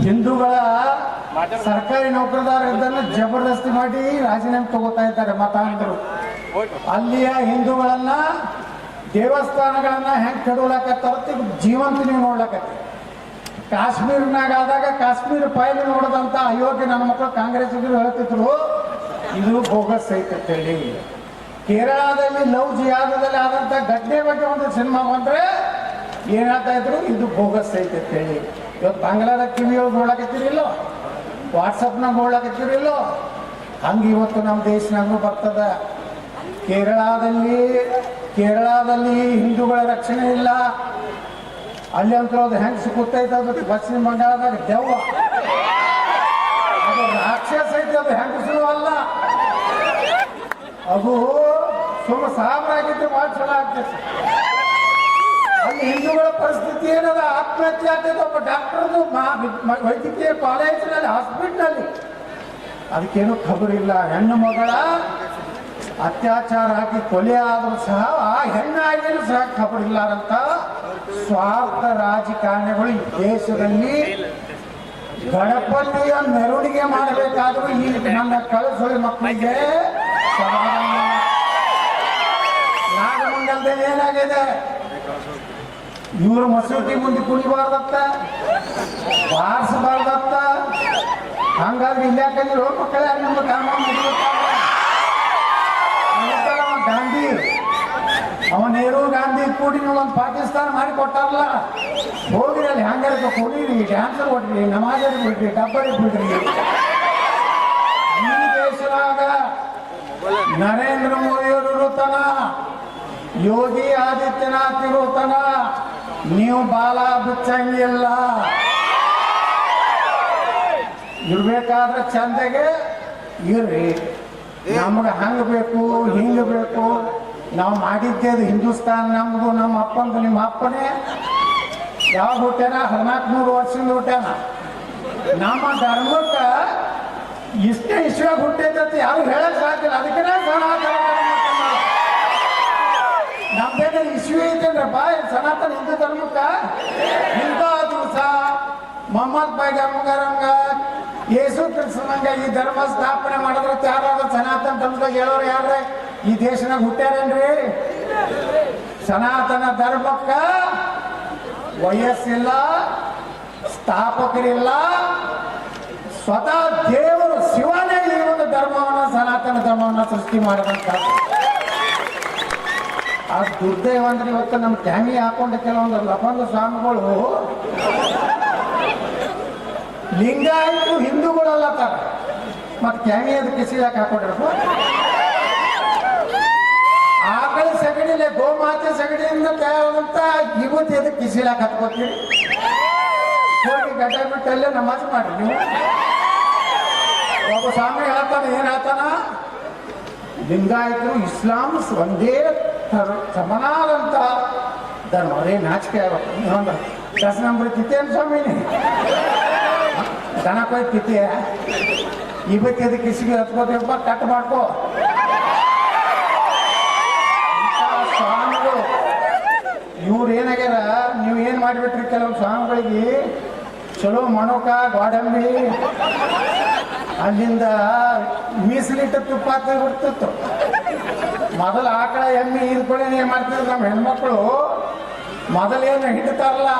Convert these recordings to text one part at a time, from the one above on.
ಹಿಂದೂಗಳ ಸರ್ಕಾರಿ ನೌಕರದಾರರನ್ನ ಜಬರ್ದಸ್ತಿ ಮಾಡಿ ರಾಜೀನಾಮೆ ತಗೋತಾ ಇದ್ದಾರೆ ಮತಾಂಧರು. ಅಲ್ಲಿಯ ಹಿಂದೂಗಳನ್ನ ದೇವಸ್ಥಾನಗಳನ್ನ ಹೆಂಗ್ ಕೆಡವಲಾಕತ್ತಾರ ಜೀವಂತ ನೀವು ನೋಡ್ಲಕತ್ತಿ. ಕಾಶ್ಮೀರ್ನಾಗ ಆದಾಗ ಕಾಶ್ಮೀರ ಫೈಲ್ ನೋಡದಂತ ಅಯೋಗ್ಯ ನನ್ನ ಮಕ್ಕಳು ಕಾಂಗ್ರೆಸ್ ಹೇಳ್ತಿದ್ರು. ಇದು ಬೋಗಸ್ ಐತಂತೇಳಿ ಕೇರಳದಲ್ಲಿ ಲವ್ ಜಿಯಾದದಲ್ಲಿ ಆದಂತ ಘಟನೆ ಬಗ್ಗೆ ಒಂದು ಸಿನಿಮಾ ಬಂದ್ರೆ ಏನಾಗ್ತಾ ಇದ್ರು? ಇದು ಬೋಗಸ್ ಐತೆ ಇವತ್ತು ಟಿವಿ ಕಿವಿಯೊಳಗೆ ನೋಡಕತ್ತೀರಿಲ್ಲೋ ವಾಟ್ಸಪ್ನಾಗ ನೋಡ್ಲಕತ್ತೀರಿಲ್ಲೋ ಹಂಗೆ ಇವತ್ತು ನಮ್ಮ ದೇಶನಾಗೂ ಬರ್ತದ? ಕೇರಳದಲ್ಲಿ ಕೇರಳದಲ್ಲಿ ಹಿಂದೂಗಳ ರಕ್ಷಣೆ ಇಲ್ಲ. ಅಲ್ಲಿ ಅಂತ ಅದು ಹೆಂಗ್ ಕೂತೈತೆ ಅದು ಪಶ್ಚಿಮ ಬಂಗಾಳದಾಗ, ದೆವ್ವ. ಅದು ರಾಕ್ಷಸ ಐತೆ ಅದು ಹೆಂಗಸರು ಅಲ್ಲ. ಅದು ಸುಮ್ಮ ಸಾಮ್ರಾಗಿದ್ರೆ ಭಾಳ ಚಲೋ ಆಗ್ತೈತೆ. ಹಿಂದೂಗಳ ಪರಿಸ್ಥಿತಿ ಏನದ? ಆತ್ಮಹತ್ಯೆ ಆಗ್ತದೆ. ಒಬ್ಬ ಡಾಕ್ಟರ್ದು ವೈದ್ಯಕೀಯ ಕಾಲೇಜಿನಲ್ಲಿ ಹಾಸ್ಪಿಟ್ಲಲ್ಲಿ. ಅದಕ್ಕೇನು ಖಬರಿಲ್ಲ ಹೆಣ್ಣು ಮಗಳ ಅತ್ಯಾಚಾರ ಹಾಕಿ ಕೊಲೆ ಆದರೂ ಸಹ ಆ ಹೆಣ್ಣಾಗಿಯೂ ಸಹ ಖಬರಿಲ್ಲಾರಂತ ಸ್ವಾರ್ಥ ರಾಜಕಾರಣಿಗಳು ಈ ದೇಶದಲ್ಲಿ ಗಣಪತಿಯ ಮೆರವಣಿಗೆ ಮಾಡಬೇಕಾದ್ರೂ ಈ ನನ್ನ ಕಳಸುಳಿ ಮಕ್ಕಳಿಗೆ ಏನಾಗಿದೆ? ಇವರು ಮಸೂತಿ ಮುಂದೆ ಕುಣಿಬಾರ್ದತ್ತ? ಬಾರಿಸಬಾರ್ದತ್ತ? ಹಂಗಾದ್ರೆ ಇಲ್ಲಾಕಂದ್ರೆ ಮಕ್ಕಳೇ ನಿಮ್ಮ ಕಾಮ ಗಾಂಧಿ, ಅವ ನೆಹರು ಗಾಂಧಿ ಕೂಡಿ ಒಂದು ಪಾಕಿಸ್ತಾನ ಮಾಡಿ ಕೊಟ್ಟಾರಲ್ಲ? ಹೋಗಿರಿ ಅಲ್ಲಿ, ಹಂಗಾರ ಕೊಡಿರಿ ಡ್ಯಾನ್ಸರ್ ಕೊಡ್ರಿ, ನಮಾಜ್ ಬಿಡ್ರಿ, ಡಬ್ಬರಿ ಬಿಡ್ರಿ. ಈ ದೇಶದಾಗ ನರೇಂದ್ರ ಮೋದಿ ಅವರು ಯೋಗಿ ಆದಿತ್ಯನಾಥ್ ಇರುತ್ತಾನ ನೀವು ಬಾಲ ಬಿಚ್ಚಂಗಿಲ್ಲ ಇರ್ಬೇಕಾದ್ರೆ ಚಂದಗೆ ಇರ್ರಿ. ನಮ್ಗೆ ಹಂಗೆ ಬೇಕು, ಹಿಂಗೆ ಬೇಕು. ನಾವು ಮಾಡಿದ್ದೆ ಅದು ಹಿಂದೂಸ್ತಾನ್, ನಮ್ದು ನಮ್ಮ ಅಪ್ಪಂದು ನಿಮ್ಮ ಅಪ್ಪನೇ. ಯಾವ ಹುಟ್ಟ್ಯಾನ ಹದಿನಾಲ್ಕು ನೂರು ವರ್ಷದಿಂದ ಹುಟ್ಟ್ಯಾನ ನಮ್ಮ ಧರ್ಮಕ್ಕೆ ಇಷ್ಟೇ ಇಷ್ಟ ಹುಟ್ಟೈತೆ ಯಾರು ಹೇಳಕ್ ಸಾಧ್ಯ ಅದಕ್ಕೆ ನಮ್ದೇನ ಇಶ್ವಿ ಐತೇನ್ರಪ್ಪ ಬಾಯ್, ಸನಾತನ ಹಿಂದೂ ಧರ್ಮಕ್ಕ? ಇಂಥ ದಿವಸ ಮೊಹಮ್ಮದ್ ಪೈಗಂಬರಂಗ ಯೇಸು ಕ್ರಿಸ್ತನಂಗ ಈ ಧರ್ಮ ಸ್ಥಾಪನೆ ಮಾಡಿದ್ರೆ ಯಾರಾದ್ರೂ ಸನಾತನ ಧರ್ಮದಾಗ ಹೇಳೋರು ಯಾರ್ರೆ? ಈ ದೇಶನಾಗ ಹುಟ್ಟ್ಯಾರೇನ್ರಿ? ಸನಾತನ ಧರ್ಮಕ್ಕ ವಯಸ್ಸಿಲ್ಲ, ಸ್ಥಾಪಕರಿಲ್ಲ, ಸ್ವತಃ ದೇವರು ಶಿವನೇ ಈ ಒಂದು ಧರ್ಮವನ್ನ, ಸನಾತನ ಧರ್ಮವನ್ನ ಸೃಷ್ಟಿ ಮಾಡಿದಂತ ಆ ದುರ್ದೈವ ಅಂದ್ರೆ ಇವತ್ತು ನಮ್ಮ ಟ್ಯಾಮಿ ಹಾಕೊಂಡ ಕೆಲವೊಂದು ಲಫಂಗ ಸ್ವಾಮಿಗಳು. ಲಿಂಗಾಯತು ಹಿಂದೂಗಳಲ್ಲ ತರ ಮತ್ತೆ ಟ್ಯಾಮಿ ಅದು ಕಿಸಿಲಾಕ ಹಾಕೊಂಡಿರಪ್ಪ ಆಕಳ ಸಗಣಿಲೆ, ಗೋಮಾತೆ ಸಗಣಿಯಿಂದ ತಯಾರಾದಂತ ಇವತ್ತು ಅದಕ್ಕೆ ಕಿಸಿಲಾಕ ಹತ್ಕೋತೀರಿ ಹೋಗಿ ಗಡ್ಡ ಬಿಟ್ಟು ಅಲ್ಲೇ ನಮಾಜ್ ಮಾಡ್ರಿ ನೀವು. ಒಬ್ಬ ಸ್ವಾಮಿ ಹೇಳ್ತಾನೆ, ಏನ್ ಹೇಳ್ತಾನ? ಲಿಂಗಾಯತರು ಇಸ್ಲಾಂ ಒಂದೇ ತರ- ಸಮನಾದಂತ ಧರ್ಮ. ಅದೇ ನಾಚಿಕೆ ಆಗುತ್ತೆ ದಸ ನಂಬರ್ ಕಿತ್ತೇನು ಸ್ವಾಮಿ ದನ ಕೊಯ್ ಕಿತ್ತೀಯ ಇವತ್ತು ಅದಕ್ಕೆ ಕಿಸಿಗೆ ಹತ್ಕೋತೀವಪ್ಪ ಕಟ್ ಮಾಡ್ಕೋ. ಸ್ವಾಮಿಗಳು, ಇವ್ರು ಏನಾಗ್ಯಾರ? ನೀವು ಏನ್ ಮಾಡಿಬಿಟ್ರಿ ಕೆಲವು ಸ್ವಾಮಿಗಳಿಗೆ? ಚಲೋ ಮಣೋಕ, ಗೋಡಂಬಿ, ಅಲ್ಲಿಂದ ಮೀಸಲಿಟ್ಟ ತುಪ್ಪ ಬಿಡ್ತಿತ್ತು. ಮೊದಲು ಆಕಳ ಎಮ್ಮೆ ಏನ್ ಮಾಡ್ತಿದ್ರು ನಮ್ಮ ಹೆಣ್ಮಕ್ಳು. ಮೊದಲೇನು ಹಿಡಿತಾರಲ್ಲ?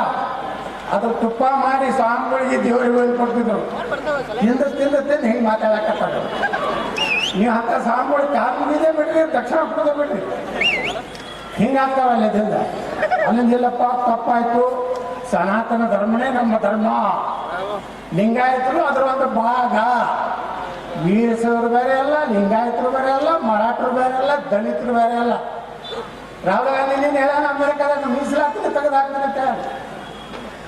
ಅದ್ರ ತುಪ್ಪ ಮಾಡಿ ಸ್ವಾಮಿಗಳಿಗೆ ದೇವರಿಗೆ ಹೋಗಿ ಕೊಡ್ತಿದ್ರು. ತಿಂದು ತಿಂದು ತಿಂದು ಹಿಂಗೆ ಮಾತಾಡಕತ್ತಾರ. ನೀವು ಅಂತ ಸ್ವಾಮಿಗಳು ಕಾಲು ಮುಗಿದೇ ಬಿಡ್ರಿ, ದಕ್ಷಿಣ ಕೊಡೋದೇ ಬಿಡ್ರಿ. ಹಿಂಗಾಗ್ತಾವ ಅಲ್ಲಿಂದ. ಅಲ್ಲಿಂದ ಇಲ್ಲಪ್ಪ ತಪ್ಪಾಯ್ತು ಸನಾತನ ಧರ್ಮನೇ ನಮ್ಮ ಧರ್ಮ. ಲಿಂಗಾಯತರು ಅದರ ಒಂದು ಭಾಗ. ವೀರಸವರು ಬೇರೆ ಅಲ್ಲ, ಲಿಂಗಾಯತರು ಬೇರೆ ಅಲ್ಲ, ಮರಾಠರು ಬೇರೆ ಅಲ್ಲ, ದಲಿತರು ಬೇರೆ ಅಲ್ಲ. ರಾಹುಲ್ ಗಾಂಧಿ ನೀನು ಹೇಳೋಣ ಅಮೆರಿಕದಾಗ ಮೀಸಲಾತಿನ ತೆಗೆದು ಹಾಕ್ತೀನಿ ಅಂತ ಹೇಳಿ.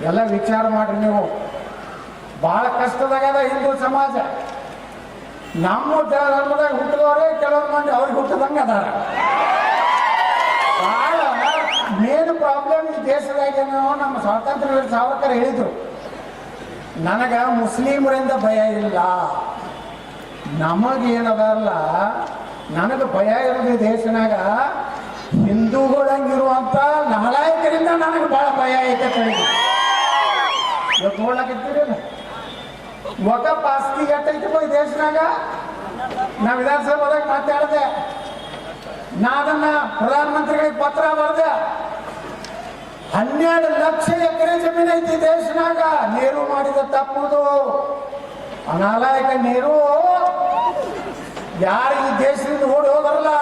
ಎಲ್ಲ ವಿಚಾರ ಮಾಡ್ರಿ ನೀವು. ಬಹಳ ಕಷ್ಟದಾಗದ ಹಿಂದೂ ಸಮಾಜ. ನಮ್ಮ ಧರ್ಮದಾಗ ಹುಟ್ಟಿದವರೇ ಕೆಲವೊಂದು ಮಂದಿ, ಅವ್ರಿಗೆ ಹುಟ್ಟದಂಗೆ ಅದಾರ. ಬಹಳ ಮೇನ್ ಪ್ರಾಬ್ಲಮ್ ಈ ದೇಶದಾಗ ಏನು ನಮ್ಮ ಸ್ವಾತಂತ್ರ್ಯ ವೀರ ಸಾವರ್ಕರ್ ಹೇಳಿದ್ರು. ನನಗ ಮುಸ್ಲಿಮರಿಂದ ಭಯ ಇಲ್ಲ. ನಮಗೇನದಲ್ಲ? ನನಗೆ ಭಯ ಇರೋದು ದೇಶನಾಗ. ಹಿಂದೂಗಳಂಗಿರುವಂತ ನಾಲಾಯಕರಿಂದ ನನಗೆ ಬಹಳ ಭಯ ಐತೆ ತಿಳಿದು ಇವತ್ತು ವಕಪ್ ಪಾಸ್ತಿ ಎಟ್ಟೈತಪ್ಪ ಈ ದೇಶನಾಗ? ನಾ ವಿಧಾನಸಭಾದಾಗ ಮಾತಾಡಿದೆ. ನಾ ಅದನ್ನ ಪ್ರಧಾನಮಂತ್ರಿಗಳಿಗೆ ಪತ್ರ ಬರೆದೆ. ಹನ್ನೆರಡು ಲಕ್ಷ ಎಕರೆ ಜಮೀನು ಐತಿ ದೇಶನಾಗ. ನೀರು ಮಾಡಿದ ತಪ್ಪುದು. ಅನಾಲಾಯಕ ನೀರು. ಯಾರು ಈ ದೇಶದಿಂದ ಓಡಿ ಹೋದರಲ್ಲ?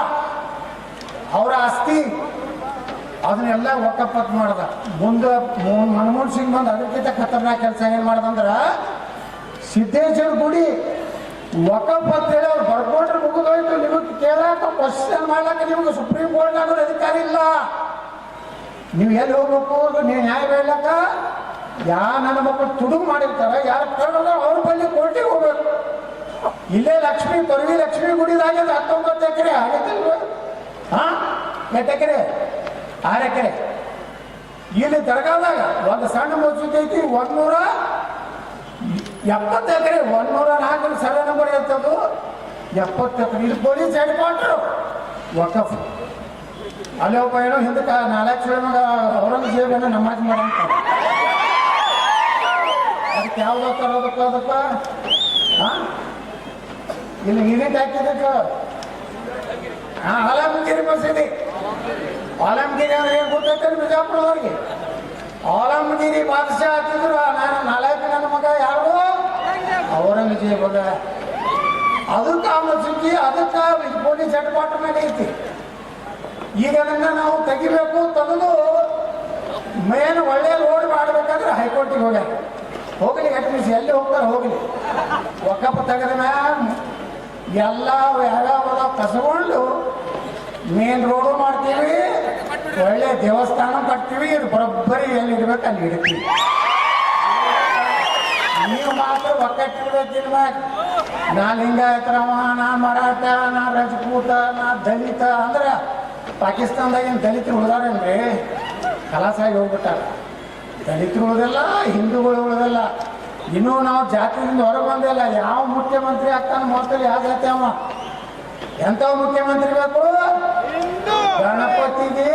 ಅವರ ಆಸ್ತಿ, ಅದನ್ನೆಲ್ಲ ಒಕ್ಕಪ್ಪತ್ ಮಾಡದ. ಮುಂದೆ ಮನಮೋಹನ್ ಸಿಂಗ್ ಬಂದು ಅದಕ್ಕಿಂತ ಖತರ್ನಾಕ್ ಕೆಲಸ ಏನ್ ಮಾಡದಂದ್ರ ಸಿದ್ದೇಶ್ವರ ಗುಡಿ ಒಕ್ಕಪ್ಪತ್ ಹೇಳಿ ಅವ್ರು ಬರ್ಕೊಂಡ್ರೆ ಮುಗಿದೋಯ್ತು. ನಿಮಗೆ ಕೇಳಾಕ ಕ್ವಶನ್ ಮಾಡ್ಲಾಕ ನಿಮ್ಗೆ ಸುಪ್ರೀಂ ಕೋರ್ಟ್ ಕೋರ್ಟ್ನಾಗ ಅಧಿಕಾರ ಇಲ್ಲ. ನೀವು ಎಲ್ಲಿ ಹೋಗ್ಬೇಕು? ನೀವು ನ್ಯಾಯ ಹೇಳಕ್ಕ ಯಾ ನನ್ನ ಮಕ್ಕಳು ತುಡುಗು ಮಾಡಿರ್ತಾರ, ಯಾರು ಕಳ್ಳದ ಅವ್ರ ಬಳಿ ಕೋರ್ಟಿಗೆ ಹೋಗ್ಬೇಕು. ಇಲ್ಲೇ ಲಕ್ಷ್ಮಿ ತೊರವಿ ಲಕ್ಷ್ಮಿ ಗುಡಿದಾಗ್ಯದ ಹತ್ತೊಂಬತ್ತು ಎಕರೆ ಆಗತ್ತಲ್ವ ಹಾ? ಎಷ್ಟು ಎಕರೆ? ಆರು ಎಕರೆ. ಇಲ್ಲಿ ದರ್ಗಾದಾಗ ಒಂದು ಸಣ್ಣ ಮಸೂದಿ ಐತಿ, ಒಂದ್ನೂರ ಎಪ್ಪತ್ತು ಎಕರೆ, ಒಂದ್ನೂರ ನಾಲ್ಕು ಸರ್ವೆ ನಂಬರ್ ಇರ್ತದ. ಎಪ್ಪತ್ತು ಎಕರೆ. ಇದು ಪೊಲೀಸ್ ಹೆಡ್ ಕ್ವಾರ್ಟರ್ ವಕಫ್ ಅಲ್ಲಿ ಒಬ್ಬ ಏನೋ ಹಿಂದಕ್ಕೆ ನಾಲ್ಕು ಸಾವಿರ ಮಗ ಔರಂಗಜೇಬ್ ಏನೋ ನಮಾಜ್ ಮಾಡಂತ ಅದಕ್ಕೆ ಯಾವ್ದು ತರೋದಕ್ಕ ಅದಕ್ಕ ಹಾ? ಇಲ್ಲಿ ಯೂನಿಟ್ ಹಾಕಿದಕ್ಕ ಹಾ ಆಲಮಗಿರಿ ಮಸೀದಿ. ಆಲಮಗಿರಿ ಅಂದ್ರೆ ಏನು ಗೊತ್ತೈತೆ ಬಿಜಾಪುರದವ್ರಿಗೆ? ಆಲಮಗಿರಿ ಬಾದಶಾ ಹಾಕಿದ್ರು ನಾನು ನಾಲ್ಕು ನನ್ನ ಮಗ ಯಾರು? ಔರಂಗಜೇಬ್ ಮಗ ಅದಕ್ಕೆ ಆ ಮಸೀದಿ, ಅದಕ್ಕೆ ಪೊಲೀಸ್ ಹೆಡ್ ನಡೆಯುತ್ತೆ ಈಗ ಅದನ್ನ ನಾವು ತೆಗಿಬೇಕು, ತೆಗೆದು ಮೇನ್ ಒಳ್ಳೆ ರೋಡ್ ಮಾಡ್ಬೇಕಾದ್ರೆ ಹೈಕೋರ್ಟಿಗೆ ಹೋಗ್ಯಾರ. ಹೋಗ್ಲಿ ಅಟ್ಲೀಸ್ಟ್ ಎಲ್ಲಿ ಹೋಗ್ತಾರೆ ಹೋಗ್ಲಿ. ಒಕ್ಕಪ್ಪ ತೆಗೆದ ಎಲ್ಲ ಯಾವ್ಯಾವ ಕಸಗೊಂಡು ಮೇನ್ ರೋಡು ಮಾಡ್ತೀವಿ, ಒಳ್ಳೆ ದೇವಸ್ಥಾನ ಕಟ್ತೀವಿ, ಇದು ಬರೋಬ್ಬರಿ ಎಲ್ಲಿ ಇಡ್ಬೇಕು ಅಲ್ಲಿ ಇಡ್ತೀವಿ. ನೀವು ಮಾತ್ರ ಒಕ್ಕಟ್ಟಿರೋದಿಲ್ವ ನಾ ಲಿಂಗಾಯತ್ರವ ನಾ ಮರಾಠ, ನಾ ರಜಪೂತ, ನಾ ದಲಿತ, ಅಂದ್ರೆ ಪಾಕಿಸ್ತಾನದಾಗ ದಲಿತ ದಲಿತರು ಉಳಿದಾರೇನ್ರಿ? ಕಲಾಸಾಗಿ ಹೋಗ್ಬಿಟ್ಟಾರ. ದಲಿತರು ಉಳಿದಲ್ಲ, ಹಿಂದೂಗಳು ಉಳಿದಲ್ಲ. ಇನ್ನೂ ನಾವು ಜಾತಿಯಿಂದ ಹೊರಗೆ ಬಂದಿಲ್ಲ ಯಾವ ಮುಖ್ಯಮಂತ್ರಿ ಆಗ್ತಾನೆ ಮೊದಲು ಯಾವ ಜಾತಿ ಅವ? ಎಂಥ ಮುಖ್ಯಮಂತ್ರಿ ಬೇಕು? ಗಣಪತಿಗೆ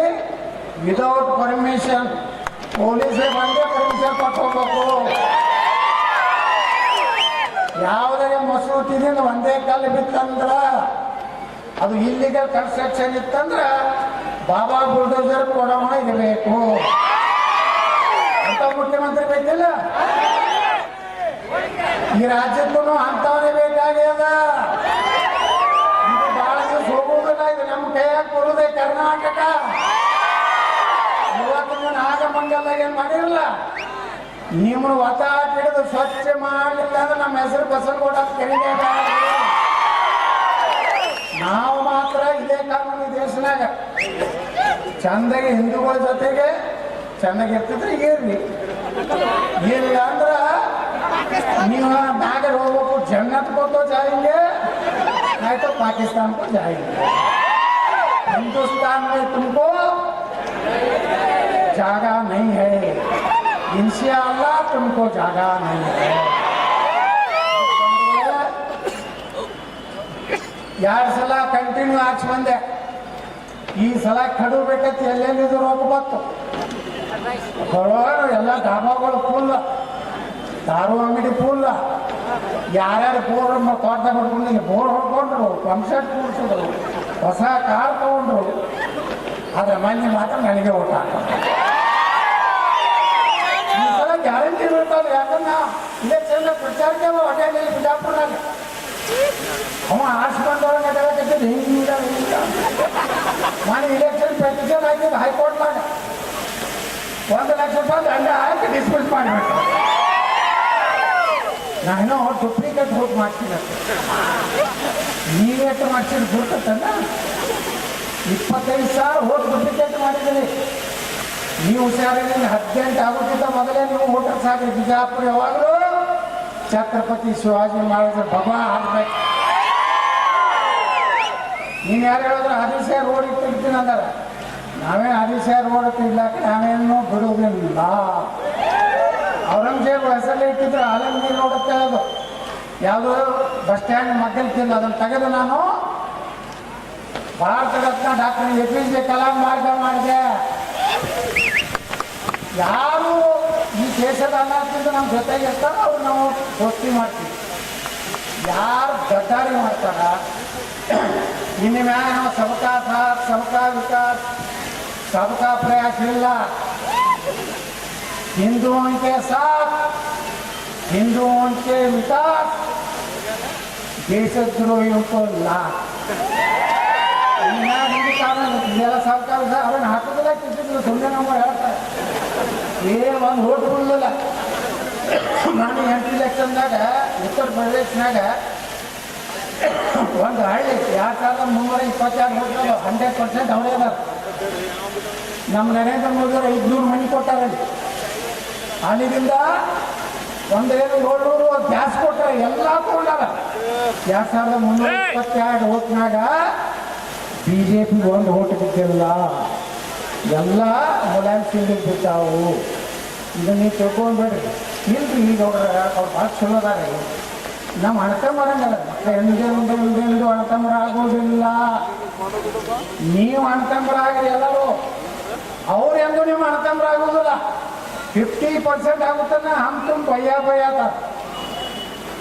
ವಿದೌಟ್ ಪರ್ಮಿಷನ್ ಪೊಲೀಸೇ ಬಂದೇ ಪರ್ಮಿಷನ್ ಕೊಟ್ಟು ಹೋಗ್ಬೇಕು ಯಾವುದೇ ಮಸೂತಿದಿಂದ ಒಂದೇ ಕಾಲ ಬಿತ್ತಂದ್ರ ಅದು ಇಲ್ಲಿಗಲ್ ಕನ್ಸ್ಟ್ರಕ್ಷನ್ ಇತ್ತಂದ್ರ ಬಾಬಾ ಬುಲ್ಡೋಸರ್ ಕೊಡೋಣ ಇರಬೇಕು. ಅಂತ ಮುಖ್ಯಮಂತ್ರಿ ಬೇಕಿಲ್ಲ? ಈ ರಾಜ್ಯಕ್ಕೂ ಅಂತವನೇ ಬೇಕಾಗ್ಯದ ಇದು ಬಹಳ ದಿವಸ ಇದು ನಮ್ಮ ಕೈಯಾಗ ಕೊಡುದೇ ಕರ್ನಾಟಕ. ಇವತ್ತು ನಾಗಮಂಗಲ ಏನು ಮಾಡಿರಲ್ಲ? ನಿಮ್ಮನ್ನು ಒತ್ತ ಹಿಡಿದು ಸ್ವಚ್ಛ ಮಾಡಲಿಲ್ಲ ಅಂದ್ರೆ ನಮ್ಮ ಹೆಸರು ಬಸವಗೌಡ ಅಂತ ಕರೀಲೇಬೇಡ. ನಾವು ಮಾತ್ರ ಇದೇ ಕಾನೂನು ಈ ದೇಶನಾಗ. ಚಂದಾಗಿ ಹಿಂದೂಗಳ ಜೊತೆಗೆ ಚೆನ್ನಾಗಿರ್ತಿದ್ರೆ ಇರ್ತಿದ್ರೆ ಏರ್ಲಿ ಅಂದ್ರ ನೀವು ಮ್ಯಾಗ ಹೋಗ್ಬೇಕು ಜನ್ನತ್ ಕೊಟ್ಟು ಜಾಯಿಂಗೆ ಆಯ್ತು ಪಾಕಿಸ್ತಾನ को जाएंगे हिंदुस्तान में तुमको जागा नहीं है इंशाअल्लाह तुमको जागा नहीं है ಎರಡು ಸಲ ಕಂಟಿನ್ಯೂ ಹಾಕ್ಸ್ ಬಂದೆ ಈ ಸಲ ಕಡು ಬೇಕಂತ ಎಲ್ಲೆಲ್ಲಿದ್ರು ರೊಕ್ಕ ಬಂತು ಹೊರಗಡೆ ಎಲ್ಲ ಡಾಬಾಗಳು ಫುಲ್ ದಾರು ಅಂಗಡಿ ಫುಲ್ ಯಾರ್ಯಾರು ಪೂರ್ ತೋಟ ಮಾಡ್ಕೊಂಡು ಬೋರ್ ಹೊಡ್ಕೊಂಡ್ರು, ಪಂಪ್ಸೆಟ್ ಸೆಟ್ ಕೂಡ್ಸಿದ್ರು, ಹೊಸ ಕಾರ್ ತಗೊಂಡ್ರು. ಅದರ ಮಂದಿ ಮಾತ್ರ ನನಗೆ ಊಟ ಗ್ಯಾರಂಟಿ ಇರ್ತದೆ ಯಾಕಂದ್ರೆ ಇಲೆಕ್ಷನ್ ಪ್ರಚಾರಕ್ಕೆ ಹೊಟ್ಟೆಯಲ್ಲಿ ಬಿಜಾಪುರದಾಗ ಅವ ಆಸ್ಪತ್ರೆ ಹೇಳಕತ್ತಿದ್ದು ಹಿಂಗ ಹಿಂಗ ನಾನು ಇಲೆಕ್ಷನ್ ಪೆಟಿಷನ್ ಹಾಕಿದ್ದು ಹೈಕೋರ್ಟ್ನಾಗ. ಒಂದು ಲಕ್ಷ ರೂಪಾಯಿ ದಂಡ ಹಾಕಿ ಡಿಸ್ಮಿಸ್ ಮಾಡಿಬಿಟ್ಟು ನಾನು ಡೂಪ್ಲಿಕೇಟ್ ಹೋಗಿ ಮಾಡ್ತೀನಿ ನೀವೇಟ್ ಮಾಡ್ಸಿದ್ ಗುರ್ತತ್ತಲ್ಲ ಇಪ್ಪತ್ತೈದು ಸಾವಿರ ಹೋಗಿ ಡೂಪ್ಲಿಕೇಟ್ ಮಾಡಿದ್ದೀನಿ. ನೀವು ಹುಷಾರಿನ ಹದಿನೆಂಟು ಆಗೋಕ್ಕಿಂತ ಮೊದಲೇ ನೀವು ಮೋಟರ್ ಸಾಗರ ಬಿಜಾಪುರ ಯಾವಾಗಲೂ ಛತ್ರಪತಿ ಶಿವಾಜಿ ಮಹಾರಾಜ ಬಬಾ ಹಾಕ್ಬೇಕು ನೀನು ಯಾರು ಹೇಳಿದ್ರೆ ಹರೀಶ್ ರೋಡ್ ಇಟ್ಟಿರ್ತೀನಿ ಅಂದಾರ. ನಾವೇ ಹರೀಶ್ ರೋಡ್ ಇಲ್ಲ ನಾವೇನು ಬಿಡುವುದಿಲ್ಲ. ಔರಂಗಜೇಬ್ ಹೆಸರಲ್ಲಿ ಇಟ್ಟಿದ್ರೆ ಆಲಂಗಿ ನೋಡುತ್ತೆ ಅದು. ಯಾವುದೋ ಬಸ್ ಸ್ಟ್ಯಾಂಡ್ ಮಗ್ಗಲ್ ತಿಂದು ಅದನ್ನು ತೆಗೆದು ನಾನು Bharat Ratna doctor A P J Kalam ಮಾರ್ಗ ಮಾಡಿದೆ. ಯಾರು ಈ ದೇಶದ ಅನ್ನದಿಂದ ನಮ್ಮ ಜೊತೆಗೆ ಇರ್ತಾರೋ ಅವ್ರು ನಾವು ದೋಸ್ತಿ ಮಾಡ್ತೀವಿ. ಯಾರು ಗದ್ದಾರಿ ಮಾಡ್ತಾರ? ಇನ್ನು ಮ್ಯಾಲೆ ನಾವು ಸಬಕಾ ಸಾಥ್, ಸಬಕಾ ವಿಕಾಸ್, ಸಬಕಾ ಪ್ರಯಾಸ ಇಲ್ಲ. हिंदुओं के साथ हिंदुओं के विकास देशद्रोहियों को लाभ ಕಾರಣ ಎಲ್ಲ ಸರ್ಕಾರ ಅವನ್ನ ಕಿತ್ತಿದ್ರು ಸುಮ್ಮನೆ ನಾವು ಹೇಳ್ತಾರೆ. ಏ ಒಂದು ಓಟ್ ಬಿಡಲಿಲ್ಲ ನಾನು ಎಂಟು ಉತ್ತರ ಪ್ರದೇಶನಾಗ ಒಂದು ಹಳ್ಳಿ, ಎರಡು ಸಾವಿರದ ಮುನ್ನೂರ ಇಪ್ಪತ್ತಾರು ಓಟ್ಗಳು ಹಂಡ್ರೆಡ್ ಪರ್ಸೆಂಟ್ ಅವರೇ ಅದಾರ. ನಮ್ಮ ನರೇಂದ್ರ ಮೋದಿಯವರು ಐದ್ನೂರು ಮನೆ ಕೊಟ್ಟಾರಲ್ಲಿ. ಅಲ್ಲಿಂದ ಒಂದೇನು ಏಳ್ನೂರು ಗ್ಯಾಸ್ ಕೊಟ್ಟಾರೆ ಎಲ್ಲ ತಗೊಂಡಾರ. ಎರಡ್ ಸಾವಿರದ ಮುನ್ನೂರ ಇಪ್ಪತ್ತೆರಡು ಓಟ್ನಾಗ ಬಿ ಜೆ ಪಿ ಒಂದು ಓಟ್ ಬಿದ್ದಿಲ್ಲ. ಎಲ್ಲ ಮುಲಾಯಂ ಸಿಂಗ್ ಬಿದ್ದಾವು. ಇದನ್ನ ನೀವು ತಿಳ್ಕೊಂಡ್ಬೇಡ್ರಿ. ಇಲ್ರಿ ಈಗ ಅವ್ರ ಅವ್ರು ಭಾಳ ಚಲೋ ಅದಾರ ನಮ್ಮ ಹಿಂದೆ ಹಿಂದೆ ಎಂದೆಂದು ಅಣ್ತಂಬರ ಆಗೋದಿಲ್ಲ. ನೀವು ಅಣ್ತಂಬರ ಆಗ್ರಿ ಎಲ್ಲರೂ. ಅವ್ರು ಎಂದು ನಿಮ್ಮ ಅಣ್ತಂಬರ ಆಗೋದಿಲ್ಲ. ಫಿಫ್ಟಿ ಪರ್ಸೆಂಟ್ ಆಗುತ್ತಾನೆ ಹಮ್ ತುಂಬ ಭಯ ಭಯ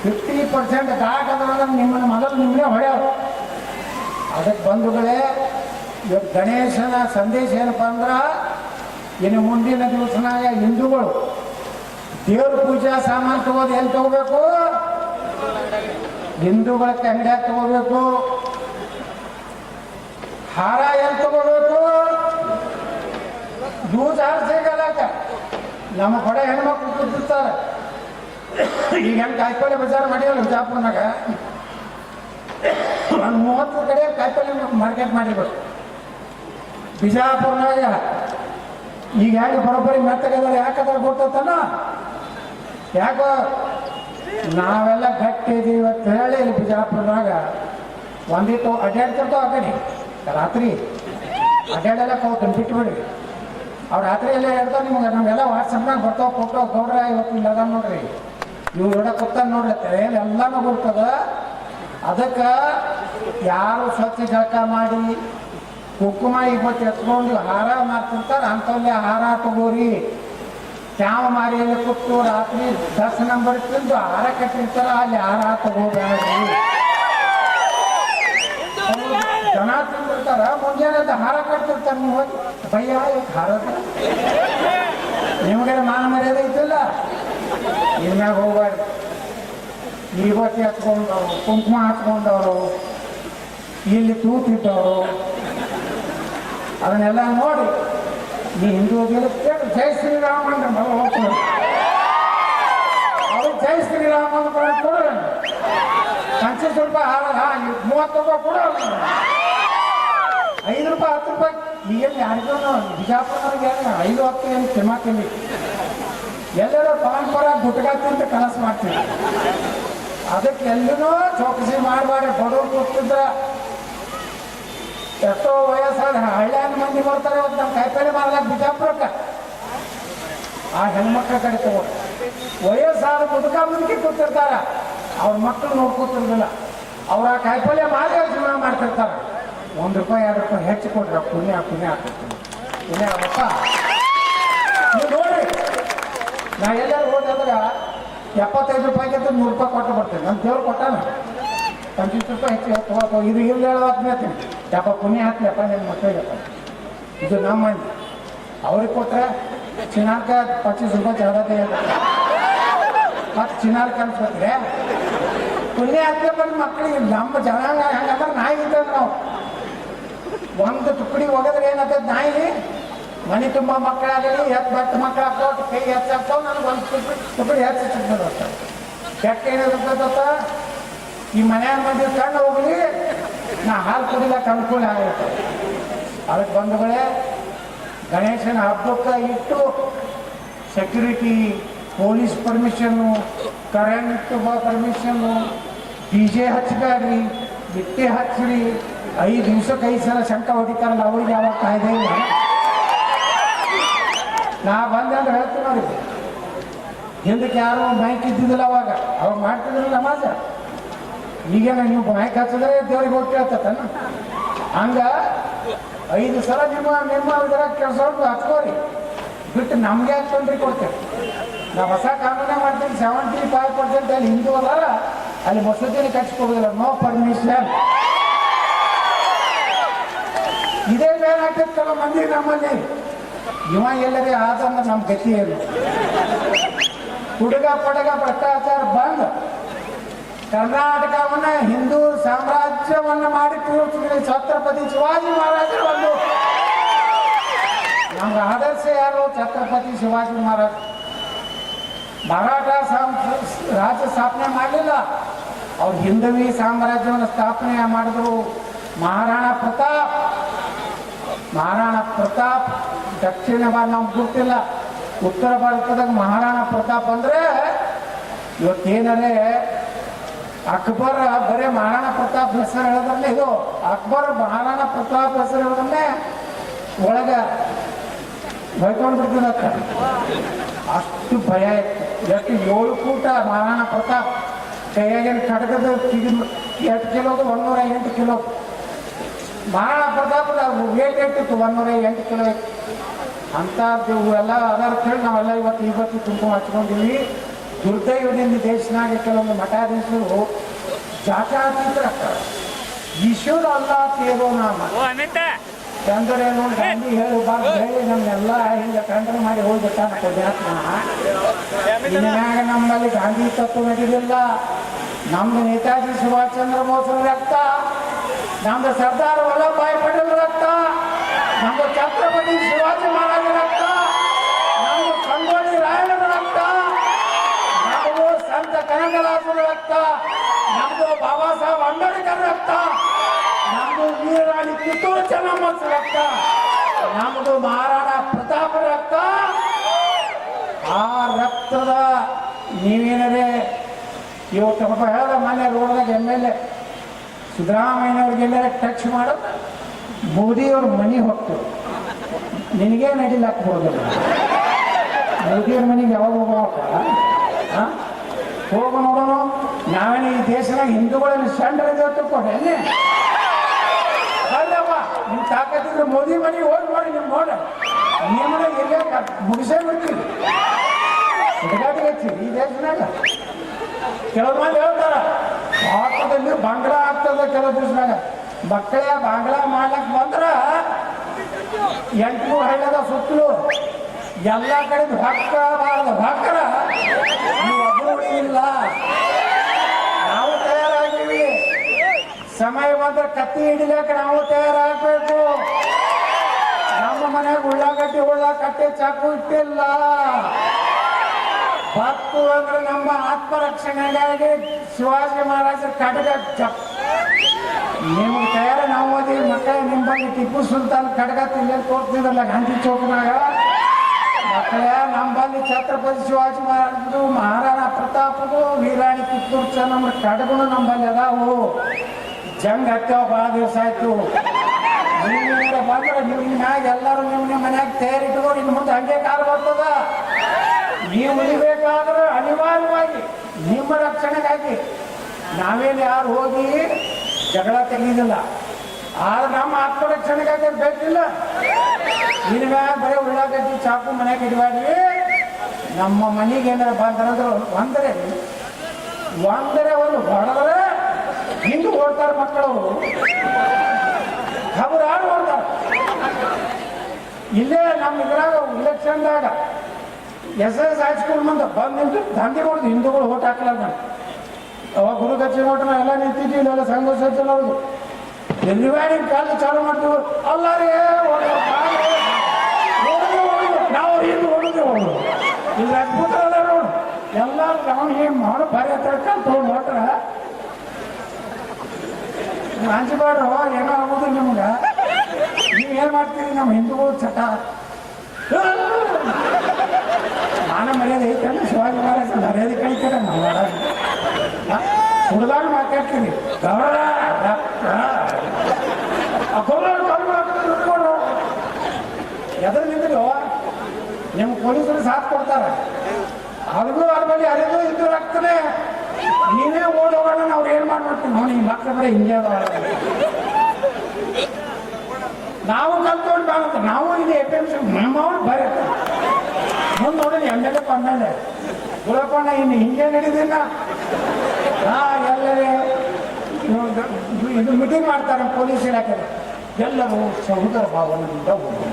ಫಿಫ್ಟಿ ಪರ್ಸೆಂಟ್ ದಾಟದ ನಿಮ್ಮನ್ನ ಮೊದಲು ನಿಮ್ಮನ್ನೇ ಹೊಡೆಯವರು ಅದಕ್ಕೆ ಬಂಧುಗಳೇ, ಇವತ್ತು ಗಣೇಶನ ಸಂದೇಶ ಏನಪ್ಪ ಅಂದ್ರೆ, ಇನ್ನು ಮುಂದಿನ ದಿವಸನಾಗ ಹಿಂದೂಗಳು ದೇವ್ರ ಪೂಜಾ ಸಾಮಾನು ತಗೋದು ಎಲ್ಲಿ ತಗೋಬೇಕು? ಹಿಂದೂಗಳ ಅಂಗಡಿಯಾಗ ತಗೋಬೇಕು. ಹಾರ ಎಲ್ಲಿ ತಗೋಬೇಕು? ಯೂಸ್ ಹಾರ ನಮ್ಮ ಕೊಡ ಹೆಣ್ಮಕ್ಳು ಕೂತಿರ್ತಾರೆ. ಈಗ ಹೆಂಗೆ ಕಾಯಿಪಲ್ಲೆ ಬಜಾರ್ ಮಾಡಿಯಲ್ಲ ಬಿಜಾಪುರ್ನಾಗ? ಒಂದು ಮೂವತ್ತು ಕಡೆ ಕಾಯಿಪಲ್ಲೆ ಮಾರ್ಕೆಟ್ ಮಾಡಿರ್ಬೇಕು. ಬಿಜಾಪುರ್ನಾಗ. ಈಗ ಹೇಗೆ ಬರೋಬ್ಬರಿ ಮೆತ್ತಗದಾರ ಯಾಕಂದ್ರೆ ಗೊತ್ತತನ ಯಾಕೋ ನಾವೆಲ್ಲ ಗಟ್ಟಿ ಇದೀವಿ ಹೇಳಿ ಇಲ್ಲಿ ಬಿಜಾಪುರ್ನಾಗ. ಒಂದಿತ್ತು ಅಡ್ಡಾಡ್ತಿರ್ತಾವ ಆ ಕಡೆ. ರಾತ್ರಿ. ಅಡ್ಡಾಡೆಲ್ಲ ಹೋಗ್ತಾನೆ ಬಿಟ್ಬಿಡ್ರಿ ಅವ್ರು ರಾತ್ರಿಯಲ್ಲೇ ಹೇಳ್ತಾವ ನಿಮ್ಗೆ, ನಮ್ಗೆಲ್ಲ ವಾಟ್ಸಪ್ನಾಗ ಬರ್ತಾವ ಫೋಟೋ ಗೌಡ್ರ ಇವತ್ತು ಇಲ್ಲ ಅದ ನೋಡ್ರಿ. ನೀವು ನೋಡ ಕೂತಾನ ಎಲ್ಲನೂ ಎಲ್ಲಾನು ಬರ್ತದ. ಅದಕ್ಕೆ ಯಾರು ಸ್ವಚ್ಛ ಜಳಕ ಮಾಡಿ, ಕುಂಕುಮ ಇವತ್ತು ಎತ್ಕೊಂಡು ಹಾರ ಮಾಡ್ತಿರ್ತಾರೆ ಅಂಥವಲ್ಲೇ ಹಾರ ತಗೋರಿ. ಚಾವ ಮಾರಿಯಲ್ಲಿ ಕೂತು ರಾತ್ರಿ ದರ್ಶನ ನಂಬರ್ ತಿಂದು ಹಾರ ಕಟ್ಟಿರ್ತಾರ, ಅಲ್ಲಿ ಹಾರ ತಗೋಬೇಡ್ರಿ ಅವ್ರು ಜನ ತಿಂದಿರ್ತಾರ ಮುಂಜಾನೆ ಹಾರ ಕಟ್ತಿರ್ತಾರೆ ನೀವು. ಭಯ್ಯ ಹಾರ ಹಾರದ? ನಿಮಗೆ ಮಾನ ಮರ್ಯಾದೆ ಇತ್ತಲ್ಲ ಇನ್ಮ್ಯಾಗ ಹೋಗ್ಬಾರ್ದು. ಇವತ್ತಿ ಹಚ್ಕೊಂಡವ್ರು ಕುಂಕುಮ ಹಚ್ಕೊಂಡವರು ಇಲ್ಲಿ ತೂತಿದ್ದವರು. ಅದನ್ನೆಲ್ಲ ನೋಡಿ ನೀ ಹಿಂದೂ ಕೇಳು, ಜೈ ಶ್ರೀರಾಮ ಅಂತ ಮಗ ಹೋಗ್ತಾರೆ. ಅವ್ರು ಜೈ ಶ್ರೀರಾಮನ ಅಂತ ಪಂಚ ಸ್ವಲ್ಪ ಹಾರ ಮೂವತ್ತು ರೂಪಾಯಿ ಕೊಡು ಐದು ರೂಪಾಯಿ, ಹತ್ತು ರೂಪಾಯಿ ಈಗೇನು ಯಾರಿಗೂ ಬಿಜಾಪುರದವ್ರಿಗೆ ಏನು ಐದು, ಹತ್ತು ಏನು ತಿಮ್ಮತ್ತಿಲ್ಲ ಎಲ್ಲರೂ ಪರಂಪರ ಗುಟ್ಕ ಅಂತ ಕನಸು ಮಾಡ್ತೀವಿ. ಅದಕ್ಕೆ ಎಲ್ಲೂ ಚೌಕಸಿ ಮಾಡಬಾರ್ದು ಬಡವ್ರು ಕೂತಿದ್ರ ಎಷ್ಟೋ ವಯಸ್ಸಾದ ಹಳ್ಳಿಯ ಮಂದಿ ಬರ್ತಾರೆ ಇವತ್ತು ನಮ್ಮ ಕಾಯಿಪಲ್ಲೆ ಮಾರ್ಲಕ್ಕೆ ಬಿಜಾಪುರಕ್ಕೆ. ಆ ಹೆಣ್ಮಕ್ಳ ಕಡೆ ತಗೊಂಡು ವಯಸ್ಸಾದ ಮುದುಕ ಮುದುಕಿ ಕೂತಿರ್ತಾರ. ಅವ್ರ ಮಕ್ಕಳು ನೋಡ್ಕೊತಿರ್ಲಿಲ್ಲ ಅವ್ರ ಕಾಯಿಪಲ್ಯ ಮಾಡಿ ಜೀವನ ಮಾಡ್ತಿರ್ತಾರೆ. ಒಂದು ರೂಪಾಯಿ ಎರಡು ರೂಪಾಯಿ ಹೆಚ್ಚು ಕೊಟ್ರೆ ಪುಣ್ಯ ಪುಣ್ಯ ಆಗ್ತಿರ್ತೀನಿ ಪುಣ್ಯ ಆಗಪ್ಪ ನೀವು ನೋಡ್ರಿ ನಾ ಎಲ್ಲರೂ ಹೋದ್ರೆ ಎಪ್ಪತ್ತೈದು ರೂಪಾಯಿಗಿಂತ ನೂರು ರೂಪಾಯಿ ಕೊಟ್ಟು ಬರ್ತೇನೆ. ನಮ್ಮ ದೇವ್ರು ಕೊಟ್ಟಾನ. ಪಂಚೀಸ್ ರೂಪಾಯಿ ಹೆಚ್ಚು ತಗೋ ಇದು ಇಲ್ಲ ಹೇಳೋದು ಹೇಳ್ತೀನಿ. ಯಪ್ಪ, ಪುಣ್ಯ ಹಾಕ್ಲಪ್ಪ ನಿಮ್ಮ ಮಕ್ಕಳಿಗೆ ಇದು ನಮ್ಮ ಮಂದಿ ಅವ್ರಿಗೆ ಕೊಟ್ರೆ ಚಿನ್ನಾರ್ಕ ಪಚ್ಚೀಸ್ ರೂಪಾಯಿ ಜಾಗತ್ತೆ ಮತ್ತೆ ಚಿನ್ನಾರ್ ಕಲ್ಸ್ಬೇಕ್ರೆ ಪುಣ್ಯ ಹಾಕ್ಲಪ್ಪ ನಿಮ್ಮ ಮಕ್ಕಳಿಗೆ ನಮ್ಮ ಜನಾಂಗ ಹೆಂಗಂದ್ರೆ ನಾಯಿ ಇದ್ದೇವೆ ನಾವು. ಒಂದು ತುಕಡಿ ಹೋಗಿದ್ರೆ ಏನಾಗ್ತದೆ ನಾಯಿ? ಮನೆ ತುಂಬ ಮಕ್ಕಳಾಗಲಿ ಎತ್ತು ಬಟ್ಟು ಮಕ್ಕಳು ಹಾಕೋಟ್ ಕೈ ಹೆಚ್ಚಾಗ್ತಾವ ನನಗೆ ಒಂದು ತುಕಡಿ ತುಕಡಿ ಹೆಚ್ಚು ಸಿಗ್ತದತ್ತ ಕೆಟ್ಟ ಏನಾಗಿರ್ತದತ್ತ ಈ ಮನ್ಯಾಗ ಮಂದಿ ಕಣ್ಣು ಹೋಗ್ಲಿ, ನಾ ಹಾಲು ಕುಡಿಲಕ್ಕ ಅನುಕೂಲ ಆಗುತ್ತೆ. ಅದಕ್ಕೆ ಬಂಧುಗಳೇ, ಗಣೇಶನ ಹಬ್ಬಕ್ಕೆ ಇಟ್ಟು security police permission current permission D J ಹಚ್ಚಬೇಡ್ರಿ ಬಿಟ್ಟೆ ಹಚ್ಚಿರಿ ಐದು ದಿವ್ಸಕ್ಕೆ ಐದು ಸಲ ಶಂಕ ಹೊಡಿತಾರಲ್ಲ ಅವ್ರಿಗೆ ಯಾವಾಗ ಕಾಯ್ದೆ ಇಲ್ಲ. ನಾ ಬಂದೆ ಅಂದ್ರೆ ಹೇಳ್ತೀನಿ ನೋಡಿ. ಹಿಂದಕ್ಕೆ ಯಾರು ಮೈಕ್ ಇದ್ದಿದ್ದಿಲ್ಲ ಅವಾಗ. ಅವಾಗ ಮಾಡ್ತಿದ್ರು ನಮಾಜ. ಈಗೇನ ನೀವು ಮೈಕ್ ಹಚ್ಚಿದ್ರೆ ದೇವ್ರಿಗೆ ಹೋಗಿ ಕೇಳ್ತತನ ಹಂಗ ಐದು ಸಲ ನಿಮ್ಮ ನಿಮ್ಮ ಇದರ ಕೆಲಸ ಹಚ್ಕೋರಿ. ಬಿಟ್ಟು ನಮ್ಗೆ ಯಾಕೆ ಕೊಡ್ತೇವೆ ನಾವು ಹೊಸ ಕಾನೂನೇ ಮಾಡ್ತೀನಿ ಸೆವೆಂಟಿ ಫೈವ್ ಪರ್ಸೆಂಟ್ ಅಲ್ಲಿ ಹಿಂದೂ ಅದಾರ ಅಲ್ಲಿ ಮಸೂದಿನ ಕಟ್ಸ್ಕೊಡೋದಿಲ್ಲ ನೋ ಪರ್ಮಿಷನ್ ಇದೇ ಬೇನಾಗ್ತಿತ್ತಲ್ಲ ಮಂದಿ ನಮ್ಮಲ್ಲಿ ಇವ ಎಲ್ಲದೆ ಆದಂದ್ರೆ ನಮ್ಮ ಗತಿ ಏನು? ಹುಡುಗ ಪಡಗ ಭ್ರಷ್ಟಾಚಾರ ಬಂದ್ ಕರ್ನಾಟಕವನ್ನ ಹಿಂದೂ ಸಾಮ್ರಾಜ್ಯವನ್ನ ಮಾಡಿ ತೋರಿಸಿದ್ರೆ ಛತ್ರಪತಿ ಶಿವಾಜಿ ಮಹಾರಾಜರು ಒಂದು ನಮ್ಗೆ ಆದರ್ಶ ಯಾರು? ಛತ್ರಪತಿ ಶಿವಾಜಿ ಮಹಾರಾಜ್. ಮರಾಠ ರಾಜ್ಯ ಸ್ಥಾಪನೆ ಮಾಡಲಿಲ್ಲ. ಅವ್ರು ಹಿಂದವಿ ಸಾಮ್ರಾಜ್ಯವನ್ನು ಸ್ಥಾಪನೆ ಮಾಡಿದ್ರು. ಮಹಾರಾಣಾ ಪ್ರತಾಪ್. ಮಹಾರಾಣಾ ಪ್ರತಾಪ್, ದಕ್ಷಿಣ ಭಾರತ ನಮ್ಗೆ ಗೊತ್ತಿಲ್ಲ. ಉತ್ತರ ಭಾರತದಾಗ ಮಹಾರಾಣ ಪ್ರತಾಪ್ ಅಂದ್ರೆ ಇವತ್ತೇನರೇ ಅಕ್ಬರ್, ಬರೇ ಮಹಾರಾಣ ಪ್ರತಾಪ್ ಹೆಸರು ಹೇಳೋದ್ರಲ್ಲೇ ಇದು. ಅಕ್ಬರ್, ಮಹಾರಾಣಾ ಪ್ರತಾಪ್ ಹೆಸರು ಹೇಳೋದನ್ನೇ ಒಳಗ ಬೈಕೊಂಡು ಅಷ್ಟು ಭಯ ಇತ್ತು. ಎಷ್ಟು ಏಳು ಕೂಟ ಮಹಾರಾಣ ಪ್ರತಾಪ್ ಕೈಯಾಗಿನ ಕಡಗದ ಎರಡು ಕಿಲೋದು? ಒಂದೂರ ಎಂಟು ಕಿಲೋ. ಮಹಾರಾಣಾ ಪ್ರತಾಪದ ವೇಟ್ ಎಷ್ಟಿತ್ತು ಒಂದೂರ ಎಂಟು ಕಿಲೋ. ಅಂಥದ್ದು ಇವೆಲ್ಲ ಅದರ ಕೇಳಿ ನಾವೆಲ್ಲ ಇವತ್ತು ಇವತ್ತು ತುಂಬಾ ಹಚ್ಕೊಂಡಿವಿ ದುರ್ದೈವದಿಂದ ದೇಶನಾಗ ಕೆಲವೊಂದು ಮಠಾಧೀಶರು ಜಾತ್ಯಾತೀತರಾಗ್ತಾರೆ ಈಶ್ವರ ಅಲ್ಲ ತೇರೋ ನಾಮ. ಓ ನೋಡಿ ಹೇಳಿ ಗಾಂಧಿ ಹೇಳು ನಮ್ಮೆಲ್ಲ ಹಿಂಗೆ ಕಂಡ್ರೆ ಮಾಡಿ ಹೋಗ್ಬಿಟ್ಟಾನ ಪುಣ್ಯಾತ್ಮ ಇನ್ಮ್ಯಾಗ ನಮ್ಮಲ್ಲಿ ಗಾಂಧಿ ತತ್ವ ನಡೀಲಿಲ್ಲ ನಮ್ಮ ನೇತಾಜಿ ಸುಭಾಷ್ ಚಂದ್ರ ಬೋಸ್ ರಕ್ತ. ನಮ್ದು ಸರ್ದಾರ್ ವಲ್ಲಭಾಯಿ ಪಟೇಲ್ ರಕ್ತ ನಮ್ದು ಛತ್ರಪತಿ ಶಿವಾಜಿ ಮಹಾರಾಜ ರಕ್ತ ನಮ್ದು ಸಂಗೊಳ್ಳಿ ರಾಯಣ್ಣನ ರಕ್ತ ನಮ್ದು ಸಂತ ಕನಕದಾಸರ ರಕ್ತ ನಮ್ದು ಬಾಬಾ ಸಾಹೇಬ್ ಅಂಬೇಡ್ಕರ್ ರಕ್ತ ನಮ್ದು ವೀರರಾಣಿ ಕಿತ್ತೂರು ಚೆನ್ನಮ್ಮ ರಕ್ತ, ನಮ್ದು ಮಹಾರಾಣ ಪ್ರತಾಪ ರಕ್ತ. ಆ ರಕ್ತದ ನೀವೇನರೇ ಇವತ್ತು ಹೇಳ್ದ ಮೊನ್ನೆ ರೋಡ್ದಾಗ ಎಂ ಎಲ್ ಎ ಸಿದ್ದರಾಮಯ್ಯನವ್ರಿಗೆಲ್ಲ ಟಚ್ ಮಾಡೋದು, ಮೋದಿಯವ್ರ ಮನೆ ಹೋಗ್ತೇವೆ ನಿನಗೇ ನಡಿಲ್ಲ ಮೋದಿ ಮೋದಿಯವ್ರ ಮನೆಗೆ ಯಾವಾಗ ಹೋಗೋ ಹೋಗು ನೋಡೋಣ. ಈ ದೇಶದಾಗ ಹಿಂದೂಗಳಲ್ಲಿ ಸಣ್ಣ ತಿಳ್ಕೊಂಡೆ ಅಲ್ಲಪ್ಪ ಅಲ್ಲವ್ವ ನಿಮ್ ತಾಕತ್ತಿದ್ರೆ ಮೋದಿ ಮನೆಗೆ ಹೋಗಿ ನೋಡಿ, ನಿಮ್ ನೋಡ ನಿಮ್ಮನ್ನ ಎಲ್ಲೇ ಮುಗಿಸೇ ಬಿಡ್ತೀವಿ. ಈ ದೇಶದಾಗ. ಕೆಲವು ಮಂದಿ ಹೇಳ್ತಾರ ಭಾರತದಲ್ಲಿ ಬಂಗ್ಲ ಆಗ್ತದ ಕೆಲವು ದಿವಸನಾಗ. ಮಕ್ಕಳೇ ಬಾಂಗ್ಲ ಮಾಡ್ಲಕ್ ಬಂದ್ರ ಎಂಟು ಹಳ್ಳದ ಸುತ್ತಲೂ ಎಲ್ಲ ಕಡೆ ಭಕ್ತ ಹೊಕ್ಕರ ನೀವು ಉಳಿಯಿಲ್ಲ ನಾವು ತಯಾರಾಗಿವಿ ಸಮಯ ಬಂದ್ರೆ ಕತ್ತಿ ಹಿಡಿಲಕ್ಕ ನಾವು ತಯಾರಾಗಬೇಕು. ನಮ್ಮ ಮನೆಯಾಗ ಉಳ್ಳಾಗಡ್ಡಿ ಉಳ್ಳ ಕಟ್ಟೆ ಚಾಕು ಇಟ್ಟಿಲ್ಲ. ಭಕ್ತು ಅಂದ್ರೆ ನಮ್ಮ ಆತ್ಮರಕ್ಷಣೆಗಾಗಿ ಶಿವಾಜಿ ಮಹಾರಾಜರ ಕಡಗ ನಿಮ್ಗೆ ತಯಾರ ನಾವು ಓದಿ ಮಕ್ಕಳ ನಿಮ್ಮ ಬಗ್ಗೆ ಟಿಪ್ಪು ಸುಲ್ತಾನ್ ಕಡಗ ತಿಂದೇ ತೋರ್ತಿದ್ರಲ್ಲ ಗಾಂಧಿ ಚೌಕ್ನಾಗ ಮಕ್ಕಳೇ, ನಮ್ಮಲ್ಲಿ ಛತ್ರಪತಿ ಶಿವಾಜಿ ಮಹಾರಾಜರು ಮಹಾರಾಣ ಪ್ರತಾಪದು ವೀರಾಣಿ ಕಿತ್ತೂರು ಚೆನ್ನಮ್ಮ ಕಡಗನು ನಮ್ಮಲ್ಲಿ ಅದಾವು. ಜಂಗ್ ಹತ್ತಾವ ಭಾಳ ದಿವಸ ಆಯ್ತು. ನೀವು ಬಂದ್ರೆ ನೀವು ಮ್ಯಾಗ ಎಲ್ಲರೂ ನಿಮ್ಮ ನಿಮ್ಮ ಮನ್ಯಾಗ ತಯಾರಿಟ್ಕೊಂಡು ಇನ್ನು ಮುಂದೆ ಹಂಗೆ ಕಾಲ ಬರ್ತದ. ನೀವು ಬೇಕಾದ್ರೆ ಅನಿವಾರ್ಯವಾಗಿ ನಿಮ್ಮ ರಕ್ಷಣೆಗಾಗಿ ನಾವೇನು ಯಾರು ಹೋಗಿ ಜಗಳ ತೆಗೀದಿಲ್ಲ. ಆದ್ರೆ ನಮ್ಮ ಆತ್ಮರಕ್ಷಣೆಗಾಗಿ ಬೇಕಿಲ್ಲ. ನಿನಗ ಬರೀ ಉಳ್ಳಾಗಡ್ಡಿ ಚಾಕು ಮನೆಗೆ ಇಡಬೇಡ್ರಿ. ನಮ್ಮ ಮನೆಗೆ ಏನಾರ ಬಂದ್ರಂದ್ರೆ ಒಂದರೆ ಒಂದರೆ ಒಂದು ಹೊಡೆದ್ರೆ ಹಿಂದೆ ಓಡ್ತಾರೆ ಮಕ್ಕಳು. ಖಬರಾರು ಓಡ್ತಾರೆ. ಇಲ್ಲೇ ನಮ್ಮ ಇದ್ರಾಗ ಇಲೆಕ್ಷನ್ದಾಗ ಎಸ್ ಎಸ್ ಹೈಸ್ಕೂಲ್ ಮುಂದೆ ಬಂದು ನಿಂತು ದಂಧೆ ಹೊಡೆದು ಹಿಂದೂಗಳು ಓಟ್ ಹಾಕ್ಲಾರ್ದ ಅವಾಗ ಗುರು ನೋಟ ಎಲ್ಲ ನಿಂತಿದ್ವಿ, ಇಲ್ಲೆಲ್ಲ ಸಂಘ ಸಚಿವರು ಎಲ್ಲಿ ಬ್ಯಾಡಿ ಕಾಲ ಚಾಲು ಮಾಡ್ತೀವಿ? ಅಲ್ಲ ರೀ. ನಾವು ಹಿಂದೆ ಹೊಡೆದು ಹೊಡೆದು ಇಲ್ಲಿ ಅದ್ಭುತ ಅದ ನೋಡು. ಎಲ್ಲ ಅವನಿಗೆ ಮಾಡೋ ಭಾರಿ ಕಲ್ತು ನೋಡ್ರ ನೀವು ಹಂಚಬೇಡ್ರು ಏನೋ ಆಗೋದು ನಿಮ್ಗೆ? ನೀವು ಏನು ಮಾಡ್ತೀರಿ ನಮ್ಮ ಹಿಂದೂಗಳು ಚಟ? ಮಾನ ಮರ್ಯಾದೆ ಅಂದ್ರೆ ಶಿವಾಜಿ ಮಹಾರಾಜ ಮರ್ಯಾದೆ ಕಳಿತಾರೆ ನಾವು ಹುಡುಗಾಗ ಮಾತಾಡ್ತೀನಿ. ಗೌರವ ರಕ್ತ. ಆ ಕೊಲ್ಲೋರು ಕೊಲ್ಲು ಹಾಕಿದ್ರೆ ಹಿಡ್ಕೊಂಡು ಎದ್ರ ನಿಮ್ಮ ಪೊಲೀಸರು ಸಾಥ್ ಕೊಡ್ತಾರೆ. ಅದಕ್ಕೂ ಅದ್ರ ಬಳಿ ಅರಿದು ಇದು ಆಗ್ತದೆ. ನೀನೇ ಓಡ್ ಹೋಗೋಣ ಅವ್ರು ಏನು ಮಾಡ್ಬಿಡ್ತೀವಿ ನೋಡಿ, ಈ ಮಕ್ಕಳ ಬರೀ ಹಿಂಗೆ. ನಾವು ಕಲ್ತ್ಕೊಂಡು ನಾವು ಇದು ಎ ಎಂ ಸಿ, ನಮ್ಮವ್ರು ಮುಂದೆ ನೋಡಿ ಎಂ ಎಲ್ ಎ ಬಂದಾನೆ ಗುಳಪಣ್ಣ ಇನ್ನು ಹಿಂಗೆ ನಡೀದಿಲ್ಲ. ಹಾ ಎಲ್ಲರೇ ಇದು ಮೀಟಿಂಗ್ ಮಾಡ್ತಾರೆ ಪೊಲೀಸ್ ಇಲಾಖೆ ಎಲ್ಲರೂ ಸಹೋದರ ಭಾವನೆಯಿಂದ ಹೋಗಿ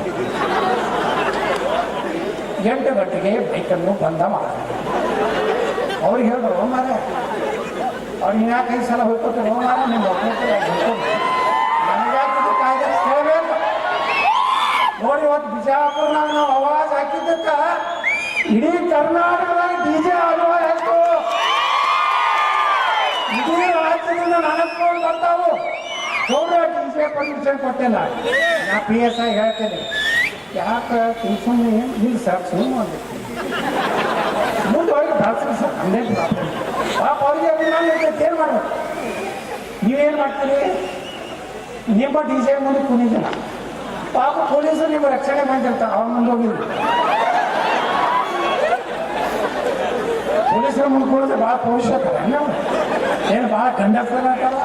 ಎಂಟು ಗಂಟೆಗೆ ಬೈಕನ್ನು ಬಂದ ಮಾಡ್ತಾರೆ ಅವ್ರಿಗೆ ಹೇಳಿದ್ರು ಮಾರ ಅವ್ರಿಗೆ ಯಾಕೆ ಐದು ಸಲ ಹೋಗ್ಕೊತಾರೆ ಮಾರ ನಿಮ್ಮ ನನಗಾಕಿದ್ದು ಕಾಯ್ದೆ ಕೇಳಬೇಕು. ನೋಡಿ, ಇವತ್ತು ಬಿಜಾಪುರ್ನಾಗ ನಾವು ಅವಾಜ್ ಹಾಕಿದ್ದಕ್ಕ ಇಡೀ ಕರ್ನಾಟಕದ ಡಿ ಜೆ ಅನುಭವ ಆಯ್ತು ಇಡೀ ರಾಜ್ಯದಿಂದ ನನಗೆ ಬರ್ತಾವು ಗೌರವ ಡಿ ಜೆ ಪರ್ಮಿಷನ್ ಕೊಟ್ಟಿಲ್ಲ. ನಾ ಪಿ ಎಸ್ ಐ ಹೇಳ್ತೇನೆ. ಯಾಕೆ ಏನು? ಇಲ್ಲ ಸರ್ ಸುಮ್ಮನೆ ಮಾಡಬೇಕು ಮುಂದೆ ಹೋಗಿ ಬೆಳೆಸ್ರಿ ಸರ್ ಅಂದೇ ಪಾಪ. ಅವ್ರಿಗೆ ಅಭಿಮಾನ ಇರ್ತೈತೆ ಏನು ಮಾಡ್ಬೇಕು? ನೀವೇನು ಮಾಡ್ತೀರಿ? ನಿಮ್ಮ ಡಿ ಜೆ ಮುಂದೆ ಕುಣಿದಿಲ್ಲ ಪಾಪ ಪೊಲೀಸರು ನೀವು ರಕ್ಷಣೆ ಮಾಡಿರ್ತಾರೆ ಅವ್ರ ಮುಂದೆ ಪೊಲೀಸರ ಮುಂದೆ ಕುಡಿದ್ರೆ ಭಾಳ ನಾವು ಏನು ಭಾಳ ಕಂಡಕ್ಟರ್ ಅಂತಾರ?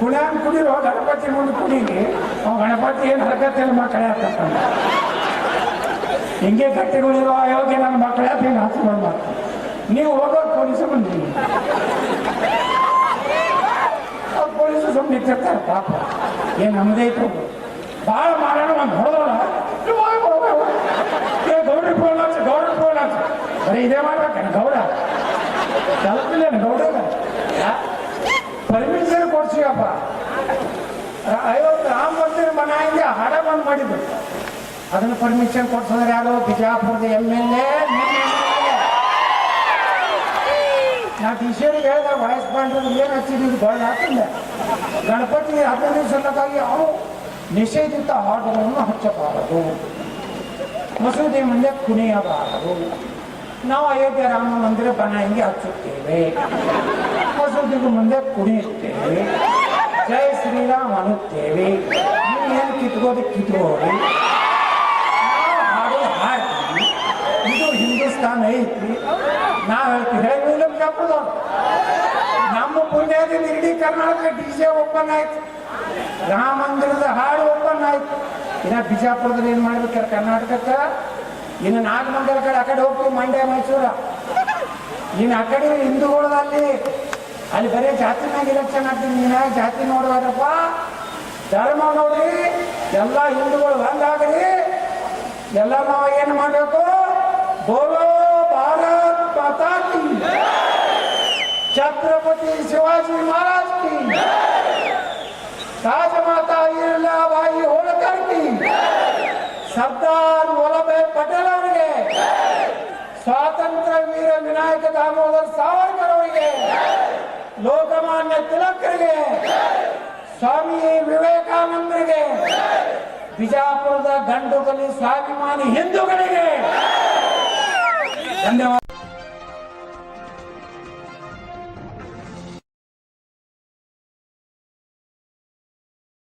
ಕುಣಿಯನ್ ಕುಡಿರೋ ಗಣಪತಿ ಮುಂದೆ ಕುಡೀನಿ ಅವ ಗಣಪತಿ ಏನು ಹರಕತ್ತೆಲ್ಲ ಮಕ್ಕಳೇ ಆಗ್ತಾನ ಹಿಂಗೆ ಕಟ್ಟಿಗಳಿರೋ ಅಯೋಗ್ಯ ನನ್ನ ಮಕ್ಕಳೇ ಹಿಂಗೆ ಮಾಡ್ತಾರೆ ನೀವು ಹೋಗೋದು ಪೊಲೀಸರು ಬಂದಿರಿ. ಪೊಲೀಸರು ಸುಮ್ಮನೆ ನಿಂತಿರ್ತಾರೆ, ಪಾಪ. ಏನು ನಮ್ದೇ ಇತ್ತು. ಭಾಳ ಮಾಡೋಣ ಒಂದು ಹೊಡೆದೋಣ ಏ ಫೋನ್ ಹಚ್ಚ ಗೌಡ್ರಿ ಫೋನ್ ಬರೀ ಇದೇ ಮಾಡ್ಬೇಕೇನು ಗೌಡ. ತಲುಪಿಲ್ಲೇನು ಗೌಡ. ಪರ್ಮಿಷನ್ ಕೊಡ್ಸಿಯಪ್ಪ. ಐವತ್ತು ರಾಮ ಮಂದಿರ ಹಂಗೆ ಹಾಡ ಬಂದ್ ಮಾಡಿದ್ರು. ಅದನ್ನು ಪರ್ಮಿಷನ್ ಕೊಡ್ಸಿದ್ರೆ ಯಾರು ಬಿಜಾಪುರದ ಎಂ ಎಲ್ ಎ ನಾ ಹೇಳಿದೆ ವಾಯ್ಸ್ ಪಾಯಿಂಟ್ ಏನು ಹಚ್ಚಿದ್ರು ಗೋಲ್ಡ್ ಹಾಕಿಲ್ಲ ಗಣಪತಿ ಹದಿನೈದು ಸಲಕ್ಕಾಗಿ ಅವು ನಿಷೇಧಿತ ಹಾಡುಗಳನ್ನು ಹಚ್ಚಬಾರದು. ಮಸೂದೆ ಮುಂದೆ ಕುಣಿಯಬಾರದು. ನಾವು ಅಯೋಧ್ಯೆ ರಾಮ ಮಂದಿರ ಬನಾಯಿಗೆ ಹಚ್ಚುತ್ತೇವೆ? ಮಸೂದಿಗೂ ಮುಂದೆ ಕುಣಿಯುತ್ತೇವೆ. ಜೈ ಶ್ರೀರಾಮ್ ಅನ್ನುತ್ತೇವೆ. ನೀವು ಏನು ಕಿತ್ಕೋದು ಕಿತ್ಕೋರಿ. ಹಾಡು ಹಾಡ್ತೀವಿ. ಇದು ಹಿಂದೂಸ್ತಾನ ಐತಿ. ನಾವು ಹೇಳ್ತೀವಿ ಹೇಳಿಲ್ಲ ಬಿಜಾಪುರದವ್ರು ನಮ್ಮ ಪುಣ್ಯದಿಂದ ಇಡೀ ಕರ್ನಾಟಕ ಡಿ ಜೆ ಓಪನ್ ಆಯ್ತು. ರಾಮ ಮಂದಿರದ ಹಾಡು ಓಪನ್ ಆಯ್ತು. ಇನ್ನ ಬಿಜಾಪುರದಲ್ಲಿ ಏನು ಮಾಡ್ಬೇಕಾರೆ ಕರ್ನಾಟಕಕ್ಕೆ? ಇನ್ನು ನಾಗಮಂಗಲ ಕಡೆ ಆ ಕಡೆ ಹೋಗ್ತೀವಿ, ಮಂಡ್ಯ, ಮೈಸೂರು. ಇನ್ನು ಆ ಕಡೆ ಹಿಂದೂಗಳದಲ್ಲಿ ಅಲ್ಲಿ ಬರೀ ಜಾತಿನಾಗ ಇಲೆಕ್ಷನ್ ಆಗ್ತೀನಿ, ನೀನು ಜಾತಿ ನೋಡುವಾರಪ್ಪ ಧರ್ಮ ನೋಡ್ರಿ, ಎಲ್ಲ ಹಿಂದೂಗಳು ಒಂದಾಗ್ರಿ ಎಲ್ಲ ನಾವು ಏನು ಮಾಡಬೇಕು? ಬೋಲೋ ಭಾರತ್ ಮಾತಾ ಕಿ ಛತ್ರಪತಿ ಶಿವಾಜಿ ಮಹಾರಾಜ್ ಕಿ ರಾಜಮಾತಾ ಬಾಯಿ ಹೋಳ್ಕರ್ ಕಿ ಸರ್ದಾರ್ ವಲ್ಲಭಾಯ್ ಪಟೇಲ್ ಅವರಿಗೆ, ಸ್ವಾತಂತ್ರ್ಯ ವೀರ ವಿನಾಯಕ ದಾಮೋದರ್ ಸಾವರ್ಕರ್ ಅವರಿಗೆ, ಲೋಕಮಾನ್ಯ ತಿಲಕರಿಗೆ, ಸ್ವಾಮಿ ವಿವೇಕಾನಂದರಿಗೆ, ಬಿಜಾಪುರದ ಗಂಡುಗಲಿ ಸ್ವಾಭಿಮಾನಿ ಹಿಂದೂಗಳಿಗೆ ಧನ್ಯವಾದ.